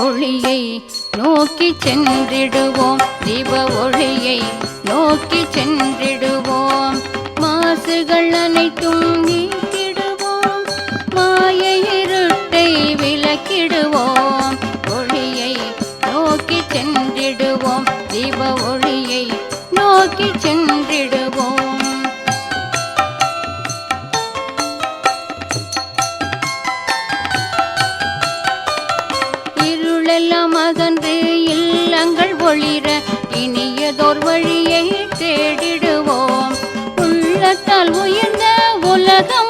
ஒளியை நோக்கி சென்றிடுவோம். தீப ஒளியை நோக்கி சென்றிடுவோம். மாசுகள் அனைத்தும் நீக்கிடுவோம். மாய இருட்டை விளக்கிடுவோம். ஒளியை நோக்கி சென்றிடுவோம். தீப ஒளியை நோக்கி சென்று உள்ளெல்லாம் அகன்று இல்லங்கள் ஒளிர இனியதோர் வழியை தேடிடுவோம். உள்ளத்தால் உயர்ந்த உலகம்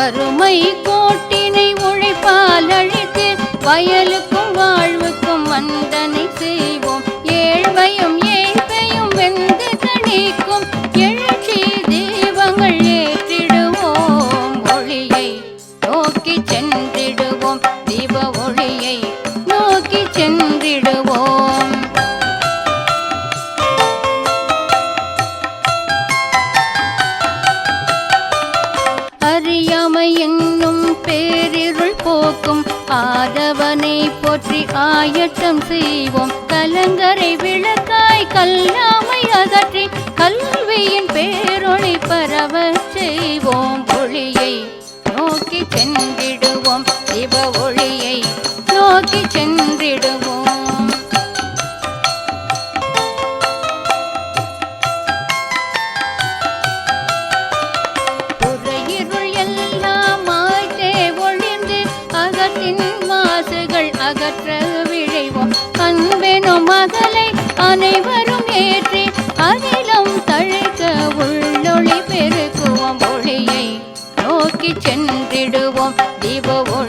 வறுமை கோட்டினை உழைப்பால் அழித்து வயலுக்கும் வாழ்வுக்கும் வந்தனை செய்வோம். ஏழ்மையும் ஏழ்மையும் வெந்து கணிக்கும் எழுச்சி தீபங்கள் ஏற்றிடுவோம். ஒளியை நோக்கி சென்றிடுவோம். போக்கும். ஆதவனை போற்றி ஆயத்தம் செய்வோம். கலங்கரை விளக்காய் கல்லாமை அகற்றி கல்வியின் பேரொளி பரவ செய்வோம். ஒளியை நோக்கி சென்றிடுவோம். சிவ ஒளியை அகற்றல் விழைவோம். அன்பெனும் மகளை அனைவரும் ஏற்றி அதிலும் தழைக்க உள்ளொளி பெருக்குவோம். ஒளியை நோக்கி சென்றிடுவோம். தீபவோம்